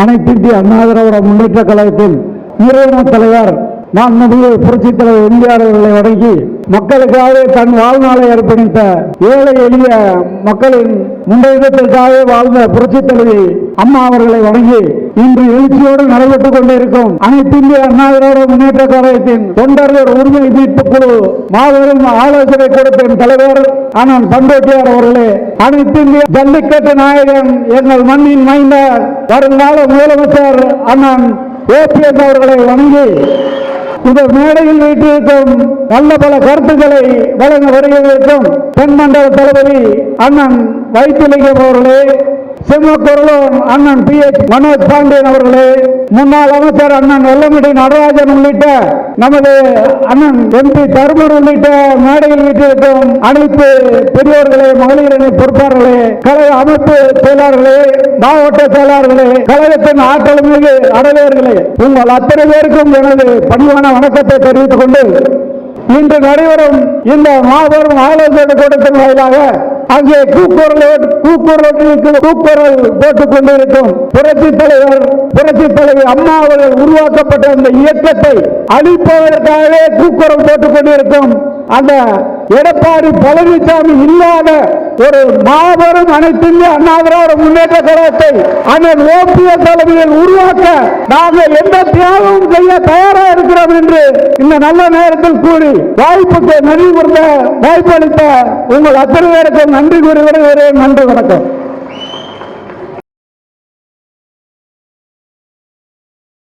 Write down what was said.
அனைத்திந்திய அண்ணா திராவிட முன்னேற்ற கழகத்தின் நிறுவன தலைவர் மாண்புமிகு புரட்சித் தலைவர் எம்ஜிஆர் அவர்களை வணங்கி மக்களுக்காக தன் வாழ்நாளை அர்ப்பணித்த ஏழை எளிய மக்களின் முன்னேற்றத்திற்காக வாழ்ந்த புரட்சித் தலைவி அம்மா அவர்களை வணங்கி இன்று எழுச்சியோடு நடைபெற்றுக் கொண்டிருக்கும் அனைத்து இந்திய அண்ணா திராவிட முன்னேற்ற கழகத்தின் தொண்டர்கள் உரிமை மீட்பு குழு மாபெரும் ஆலோசனை கூடத்தின் தலைவர் அண்ணன் பண்டோட்டியார் அவர்களே அனைத்து இந்திய ஜல்லிக்கட்டு நாயகன் எங்கள் மண்ணின் மைந்த வருங்கால முதலமைச்சர் அண்ணன் ஓபிஎஸ் அவர்களை வணங்கி இந்த மேடையில் வீட்டிற்கும் நல்ல பல கருத்துக்களை வழங்க வருகிறதற்கும் தென்மண்டல தளபதி அண்ணன் வைத்திலிங்கம் அவர்களே சிம்மக்குரலும் அண்ணன் பி எச் மனோஜ் பாண்டியன் அவர்களே முன்னாள் அமைச்சர் அண்ணன் வெள்ளமடி நடராஜன் உள்ளிட்ட நமது அண்ணன் எம்பி தருமன் உள்ளிட்ட மேடையில் வீட்டிற்கும் அனைத்து பெரியோர்களே மகளிரணி பொறுப்பாளர்களே கழக அமைப்பு செயலாளர்களே மாவட்ட செயலாளர்களே கழகத்தின் ஆற்றல் மிகு அடலையர்களே உங்கள் அத்தனை பேருக்கும் எனது பணிவான வணக்கத்தை தெரிவித்துக் கொண்டு இன்று நடைபெறும் இந்த மாபெரும் ஆலோசனை கூட்டத்தின் வாயிலாக அங்கே கூக்குரல் கூக்குரல் கூக்குரல் போட்டுக் கொண்டிருக்கும் புரட்சி தலைவர் புரட்சி தலைவர் அம்மா அவர்கள் உருவாக்கப்பட்ட அந்த இயக்கத்தை அழிப்பதற்காகவே கூக்குரல் போட்டுக் கொண்டிருக்கும் அந்த எடப்பாடி பழனிசாமி இல்லாத ஒரு மாபெரும் அனைத்து இந்திய அண்ணா முன்னேற்ற கழகத்தை அண்ணன் ஓபிஎஸ் தலைமையில் உருவாக்க நாங்கள் எந்த தியாகமும் செய்ய தயாரா இருக்கிறோம் என்று இந்த நல்ல நேரத்தில் கூறி வாய்ப்புக்கு நன்றி கொடுத்த வாய்ப்பு அளித்த உங்கள் அத்தனை பேருக்கும் நன்றி கூறி வருகிறேன் நன்றி வணக்கம்.